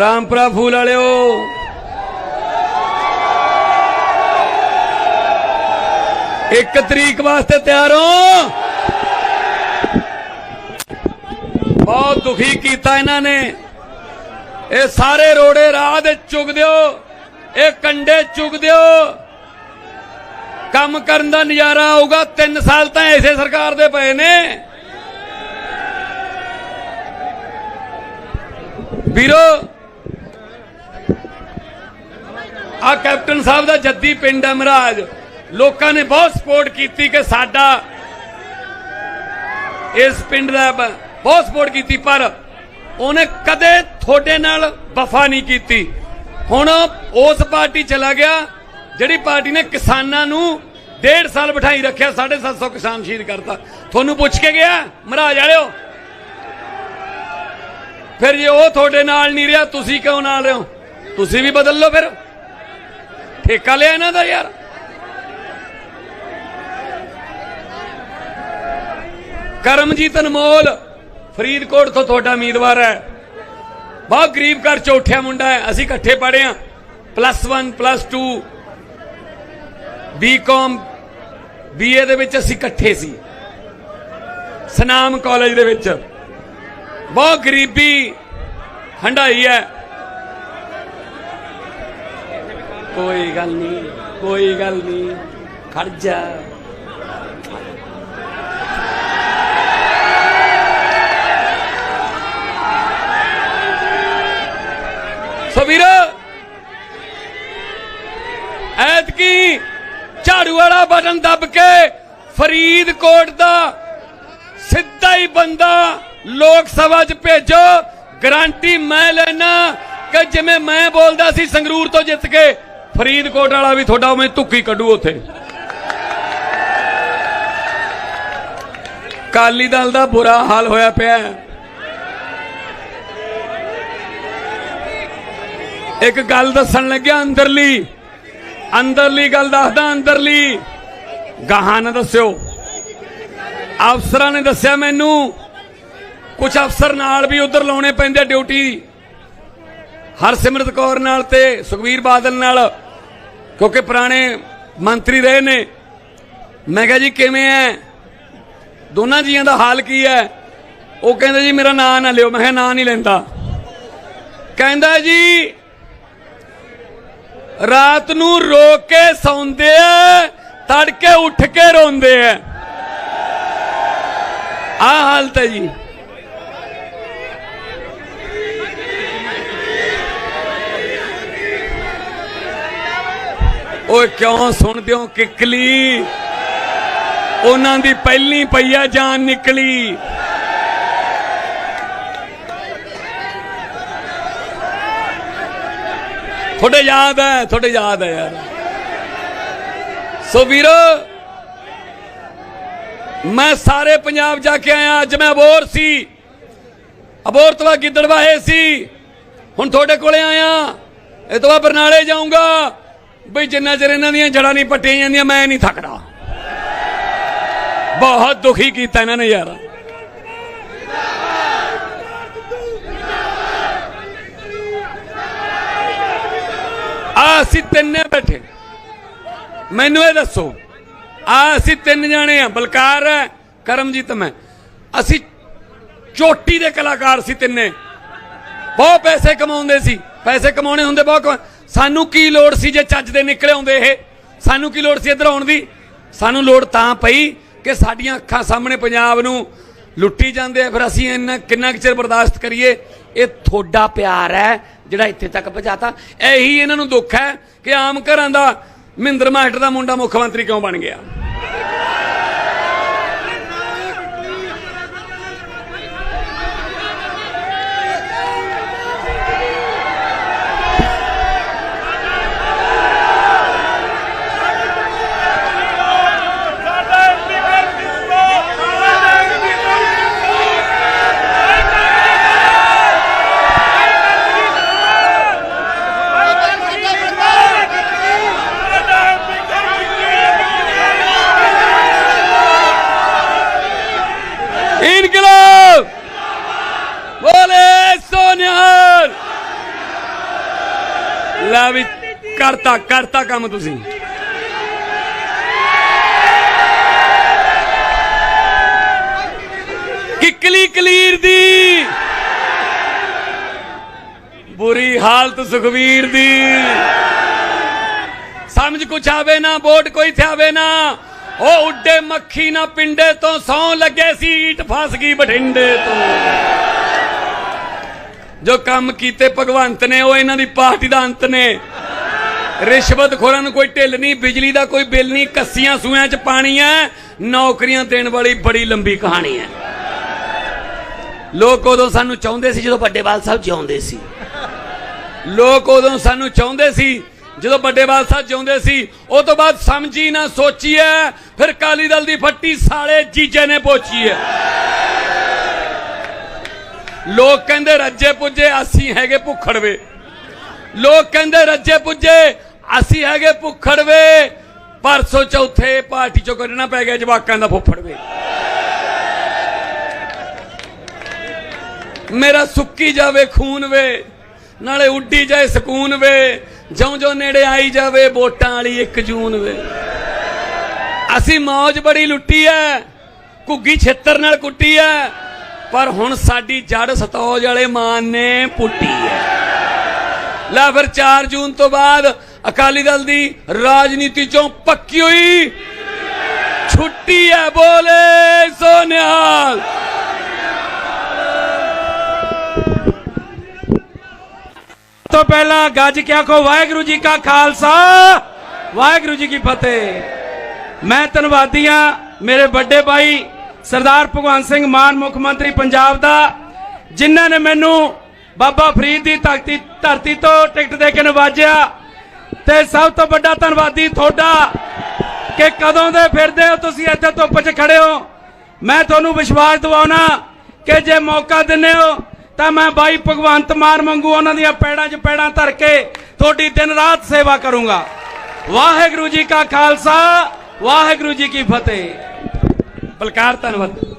ਰਾਮਪੁਰਾ ਫੂਲ ਵਾਲਿਓ ਇੱਕ ਤਰੀਕ ਵਾਸਤੇ ਤਿਆਰ ਹੋ। ਬਹੁਤ ਦੁਖੀ ਕੀਤਾ ਇਹਨਾਂ ਨੇ। ਇਹ ਸਾਰੇ ਰੋੜੇ ਰਾਹ ਦੇ ਚੁਗ ਦਿਓ। ਇਹ ਕੰਡੇ ਚੁਗ ਦਿਓ। ਕੰਮ ਕਰਨ ਦਾ ਨਜ਼ਾਰਾ ਆਊਗਾ। 3 ਸਾਲ ਤਾਂ ਐਸੇ ਸਰਕਾਰ ਦੇ ਪਏ ਨੇ। ਵੀਰੋ ਆ ਕੈਪਟਨ ਸਾਹਿਬ ਦਾ ਜੱਦੀ ਪਿੰਡ ਹੈ ਮਹਾਰਾਜ। ਲੋਕਾਂ ਨੇ ਬਹੁਤ ਸਪੋਰਟ ਕੀਤੀ ਕਿ ਸਾਡਾ ਇਸ ਪਿੰਡ ਦਾ ਬਹੁਤ ਸਪੋਰਟ ਕੀਤੀ, ਪਰ ਉਹਨੇ ਕਦੇ ਤੁਹਾਡੇ ਨਾਲ ਵਫਾ ਨਹੀਂ ਕੀਤੀ। ਹੁਣ ਉਸ ਪਾਰਟੀ ਚਲਾ ਗਿਆ, ਜਿਹੜੀ ਪਾਰਟੀ ਨੇ ਕਿਸਾਨਾਂ ਨੂੰ ਡੇਢ ਸਾਲ ਬਿਠਾਈ ਰੱਖਿਆ 750 ਕਿਸਾਨ ਸ਼ਹੀਦ ਕਰਤਾ। ਤੁਹਾਨੂੰ ਪੁੱਛ ਕੇ ਗਿਆ, ਮਹਾਰਾਜ ਵਾਲਿਓ? ਫਿਰ ਜੇ ਉਹ ਤੁਹਾਡੇ ਨਾਲ ਨਹੀਂ ਰਿਹਾ, ਤੁਸੀਂ ਕਿਉਂ ਨਾਲ ਰਹੋ ਤੁਸੀਂ ਵੀ ਬਦਲ ਲਓ ਫਿਰ। ਠੇਕਾ ਲਿਆ ਇਹਨਾਂ ਦਾ ਯਾਰ? ਕਰਮਜੀਤ ਅਨਮੋਲ, ਫਰੀਦਕੋਟ ਤੋਂ ਤੁਹਾਡਾ ਉਮੀਦਵਾਰ ਹੈ। ਬਹੁਤ ਗਰੀਬ ਘਰ ਚ ਉੱਠਿਆ ਮੁੰਡਾ ਹੈ, ਅਸੀਂ ਇਕੱਠੇ ਪੜ੍ਹੇ ਆ ਪਲੱਸ 1 ਪਲੱਸ 2 ਬੀਕਾਮ ਬੀਏ ਦੇ ਵਿੱਚ ਅਸੀਂ ਇਕੱਠੇ ਸੀ। ਸਨਾਮ ਕਾਲਜ ਦੇ ਵਿੱਚ। ਬਹੁਤ ਗਰੀਬੀ ਹੰਡਾਈ ਹੈ। ਕੋਈ ਗੱਲ ਨਹੀਂ, ਕੋਈ ਗੱਲ ਨਹੀਂ, ਖੜ ਜਾ। ਸੋ ਵੀਰੋ, ਐਤਕੀ ਝਾੜੂ ਵਾਲਾ ਬਟਨ ਦੱਬ ਕੇ ਫਰੀਦਕੋਟ ਦਾ ਸਿੱਧਾ ਹੀ ਬੰਦਾ ਲੋਕ ਸਭਾ 'ਚ ਭੇਜੋ। ਗਰੰਟੀ ਮੈਂ ਲੈਣਾ ਕਿ ਜਿਵੇਂ ਮੈਂ ਬੋਲਦਾ ਸੀ ਸੰਗਰੂਰ ਤੋਂ ਜਿੱਤ ਕੇ ਫਰੀਦਕੋਟ ਵਾਲਾ ਵੀ ਤੁਹਾਡਾ ਉਵੇਂ ਧੁੱਕੀ ਕੱਢੂ ਉੱਥੇ। ਕਾਲੀ ਦਲ ਦਾ ਬੁਰਾ ਹਾਲ ਹੋਇਆ ਪਿਆ। ਇੱਕ ਗੱਲ ਦੱਸਣ ਲੱਗਿਆ ਅੰਦਰਲੀ। ਅੰਦਰਲੀ ਗੱਲ ਦੱਸਦਾ ਅੰਦਰਲੀ। ਗਾਹਾਂ ਨਾ ਦੱਸਿਓ। ਅਫਸਰਾਂ ਨੇ ਦੱਸਿਆ ਮੈਨੂੰ। ਕੁਝ ਅਫਸਰ ਨਾਲ ਵੀ ਉਧਰ ਲਾਉਣੇ ਪੈਂਦੇ ਡਿਊਟੀ। ਹਰਸਿਮਰਤ ਕੌਰ ਨਾਲ ਤੇ ਸੁਖਵੀਰ ਬਾਦਲ ਨਾਲ। ਕਿਉਂਕਿ ਪੁਰਾਣੇ ਮੰਤਰੀ ਰਹੇ ਨੇ। ਮੈਂ ਕਿਹਾ ਜੀ, ਕਿਵੇਂ ਐ? ਦੋਨਾਂ ਜੀਆਂ ਦਾ ਹਾਲ ਕੀ ਹੈ ਉਹ ਕਹਿੰਦੇ ਜੀ, ਮੇਰਾ ਨਾਂ ਨਾ ਲਿਓ। ਮੈਂ ਕਿਹਾ, ਨਾਂ ਨਹੀਂ ਲੈਂਦਾ। ਕਹਿੰਦਾ ਜੀ, ਰਾਤ ਨੂੰ ਰੋ ਕੇ ਸੌਂਦੇ ਆ ਤੜਕੇ ਉੱਠ ਕੇ ਰੋਂਦੇ ਆ ਆ ਹਾਲਤ ਹੈ ਜੀ। ਓਏ ਕਿਉਂ ਸੁਣਦੇ ਹੋ ਕਿਕਲੀ? ਉਹਨਾਂ ਦੀ ਪਹਿਲੀ ਪਈਆ ਜਾਨ ਨਿਕਲੀ। ਤੁਹਾਡੇ ਯਾਦ ਹੈ, ਤੁਹਾਡੇ ਯਾਦ ਹੈ ਯਾਰ। ਸੋ ਵੀਰੋ, ਮੈਂ ਸਾਰੇ ਪੰਜਾਬ ਜਾ ਕੇ ਆਇਆ, ਅੱਜ ਮੈਂ ਅਬੋਰ ਸੀ। ਅਬੋਰ ਤੋਂ ਬਾਅਦ ਗਿੱਦੜਵਾਹੇ ਸੀ। ਹੁਣ ਤੁਹਾਡੇ ਕੋਲੇ ਆਇਆ। ਇਹ ਤੋਂ ਬਾਅਦ ਬਰਨਾਲੇ ਜਾਊਂਗਾ। ਬਈ ਜਿੰਨਾ ਚਿਰ ਇਹਨਾਂ ਦੀਆਂ ਜੜਾਂ ਨਹੀਂ ਪੱਟੀਆਂ ਜਾਂਦੀਆਂ, ਮੈਂ ਨਹੀਂ ਥੱਕਦਾ। ਬਹੁਤ ਦੁਖੀ ਕੀਤਾ ਇਹਨਾਂ ਨੇ ਯਾਰ। ਆ ਅਸੀਂ ਤਿੰਨੇ ਬੈਠੇ। ਮੈਨੂੰ ਇਹ ਦੱਸੋ ਆ ਅਸੀਂ ਤਿੰਨ ਜਾਣੇ ਆ, ਬਲਕਾਰ ਹੈ, ਕਰਮਜੀਤ ਮੈਂ। ਅਸੀਂ ਚੋਟੀ ਦੇ ਕਲਾਕਾਰ ਸੀ ਤਿੰਨੇ। ਬਹੁਤ ਪੈਸੇ ਕਮਾਉਂਦੇ ਸੀ। ਪੈਸੇ ਕਮਾਉਣੇ ਹੁੰਦੇ ਬਹੁਤ ਸਾਨੂੰ ਕੀ ਲੋੜ ਸੀ ਜੇ ਚੱਜ ਦੇ ਨਿਕਲੇ ਆਉਂਦੇ ਇਹ? ਸਾਨੂੰ ਕੀ ਲੋੜ ਸੀ ਇੱਧਰ ਆਉਣ ਦੀ? ਸਾਨੂੰ ਲੋੜ ਤਾਂ ਪਈ ਕਿ ਸਾਡੀਆਂ ਅੱਖਾਂ ਸਾਹਮਣੇ ਪੰਜਾਬ ਨੂੰ ਲੁੱਟੀ ਜਾਂਦੇ ਆ। ਫਿਰ ਅਸੀਂ ਇੰਨਾ ਕਿੰਨਾ ਕੁ ਚਿਰ ਬਰਦਾਸ਼ਤ ਕਰੀਏ? ਇਹ ਤੁਹਾਡਾ ਪਿਆਰ ਹੈ ਜਿਹੜਾ ਇੱਥੇ ਤੱਕ ਪਹੁੰਚਾਤਾ। ਇਹੀ ਇਹਨਾਂ ਨੂੰ ਦੁੱਖ ਹੈ ਕਿ ਆਮ ਘਰਾਂ ਦਾ ਮਹਿੰਦਰ ਮਾਸਟਰ ਦਾ ਮੁੰਡਾ ਮੁੱਖ ਮੰਤਰੀ ਕਿਉਂ ਬਣ ਗਿਆ? ਲੈ ਵੀ ਕਰਤਾ ਕਰਤਾ ਕੰਮ ਤੁਸੀਂ। ਕਿਕਲੀ ਕਲੀਰ ਦੀ, ਬੁਰੀ ਹਾਲਤ ਸੁਖਵੀਰ ਦੀ। ਸਮਝ ਕੁਛ ਆਵੇ ਨਾ, ਵੋਟ ਕੋਈ ਥਿਆਵੇ ਨਾ। ਉਹ ਉੱਡੇ ਮੱਖੀ ਨਾ ਪਿੰਡੇ ਤੋਂ ਸੌ ਲੱਗੇ ਸੀਟ ਫਸ ਗਈ ਬਠਿੰਡੇ ਤੋਂ। ਜੋ ਕੰਮ ਕੀਤੇ ਭਗਵੰਤ ਨੇ, ਉਹ ਇਹਨਾਂ ਦੀ ਪਾਰਟੀ ਦਾ ਅੰਤ ਨੇ। ਰਿਸ਼ਵਤ ਖੋਰਾਂ ਨੂੰ ਕੋਈ ਢਿੱਲ ਨਹੀਂ, ਬਿਜਲੀ ਦਾ ਕੋਈ ਬਿੱਲ ਨਹੀਂ, ਕੱਸੀਆਂ ਸੂਆਂ 'ਚ ਪਾਣੀ ਹੈ ਨੌਕਰੀਆਂ ਦੇਣ ਵਾਲੀ ਬੜੀ ਲੰਬੀ ਕਹਾਣੀ ਹੈ। ਲੋਕ ਉਦੋਂ ਸਾਨੂੰ ਚਾਹੁੰਦੇ ਸੀ ਜਦੋਂ ਵੱਡੇਵਾਲ ਸਾਹਿਬ ਜਿਉਂਦੇ ਸੀ। ਲੋਕ ਉਦੋਂ ਸਾਨੂੰ ਚਾਹੁੰਦੇ ਸੀ ਜਦੋਂ ਵੱਡੇ ਬਾਲ ਸਾਹਿਬ ਜਿਉਂਦੇ ਸੀ, ਉਹ ਤੋਂ ਬਾਅਦ ਸਮਝੀ ਨਾ ਸੋਚੀ ਐ ਫਿਰ ਕਾਲੀ ਦਲ ਦੀ ਫੱਟੀ ਸਾਲੇ ਜੀਜੇ ਨੇ ਪੋਚੀ ਐ ਲੋਕ ਕਹਿੰਦੇ ਰੱਜੇ ਪੁੱਜੇ, ਅਸੀਂ ਹੈਗੇ ਭੁੱਖੜਵੇ। ਲੋਕ ਕਹਿੰਦੇ ਰੱਜੇ ਪੁੱਜੇ, ਅਸੀਂ ਹੈਗੇ ਭੁੱਖੜਵੇ। ਪਰਸੋਂ ਚੌਥੇ ਪਾਰਟੀ ਚੋਂ ਕੱਢਣਾ ਪੈ ਗਿਆ ਜਵਾਕਾਂ ਦਾ ਫੁੱਫੜਵੇ। ਮੇਰਾ ਸੁੱਕੀ ਜਾਵੇ ਖੂਨ ਵੇ ਨਾਲੇ ਉੱਡੀ ਜਾਏ ਸਕੂਨ ਵੇ ਜਿਉਂ ਜਿਉਂ ਨੇੜੇ ਆਈ ਜਾਵੇ, ਵੋਟਾਂ ਵਾਲੀ 1 ਜੂਨ ਵੇ ਅਸੀਂ ਮੌਜ ਬੜੀ ਲੁੱਟੀ ਐ, ਘੁੱਗੀ ਛੇਤਰ ਨਾਲ ਕੁੱਟੀ ਐ। ਪਰ ਹੁਣ ਸਾਡੀ ਜੜ ਸਤੌਜ ਵਾਲੇ ਮਾਨ ਨੇ ਪੁੱਟੀ ਐ ਲੈ ਫਿਰ 4 ਜੂਨ ਤੋਂ ਬਾਅਦ ਅਕਾਲੀ ਦਲ ਦੀ ਰਾਜਨੀਤੀ ਚੋਂ ਪੱਕੀ ਹੋਈ। ਛੁੱਟੀ ਐ ਬੋਲੇ ਸੋਨਿਆਲ। ਤੋਂ ਪਹਿਲਾਂ ਗੱਜ ਕੇ ਆਖੋ, ਵਾਹਿਗੁਰੂ ਜੀ ਕਾ ਖਾਲਸਾ, ਵਾਹਿਗੁਰੂ ਜੀ ਕੀ ਫਤਿਹ। ਮੈਂ ਧੰਨਵਾਦੀ ਹਾਂ ਮੇਰੇ ਵੱਡੇ ਭਾਈ ਸਰਦਾਰ ਭਗਵੰਤ ਸਿੰਘ ਮਾਨ, ਮੁੱਖ ਮੰਤਰੀ ਪੰਜਾਬ ਦਾ, ਜਿਨ੍ਹਾਂ ਨੇ ਮੈਨੂੰ ਬਾਬਾ ਫਰੀਦ ਦੀ ਧਰਤੀ ਧਰਤੀ ਤੋਂ ਟਿਕਟ ਦੇ ਕੇ ਨਵਾਜਿਆ। ਤੇ ਸਭ ਤੋਂ ਵੱਡਾ ਧੰਨਵਾਦੀ ਤੁਹਾਡਾ ਕਿ ਕਦੋਂ ਦੇ ਫਿਰਦੇ ਹੋ ਤੁਸੀਂ ਇੱਥੇ ਧੁੱਪ 'ਚ ਖੜੇ ਹੋ। ਮੈਂ ਤੁਹਾਨੂੰ ਵਿਸ਼ਵਾਸ ਦਿਵਾਉਣਾ ਕਿ ਜੇ ਮੌਕਾ ਦਿੰਦੇ ਹੋ, ਤਾਂ ਮੈਂ ਬਾਈ ਭਗਵੰਤ ਮਾਨ ਮੰਗੂ ਉਹਨਾਂ ਦੀਆਂ ਪੈੜਾਂ 'ਚ ਪੈੜਾਂ ਧਰ ਕੇ ਤੁਹਾਡੀ ਦਿਨ ਰਾਤ ਸੇਵਾ ਕਰੂੰਗਾ। ਵਾਹਿਗੁਰੂ ਜੀ ਕਾ ਖਾਲਸਾ, ਵਾਹਿਗੁਰੂ ਜੀ ਕੀ ਫਤਿਹ। ਬਲਕਾਰ ਧੰਨਵਾਦ।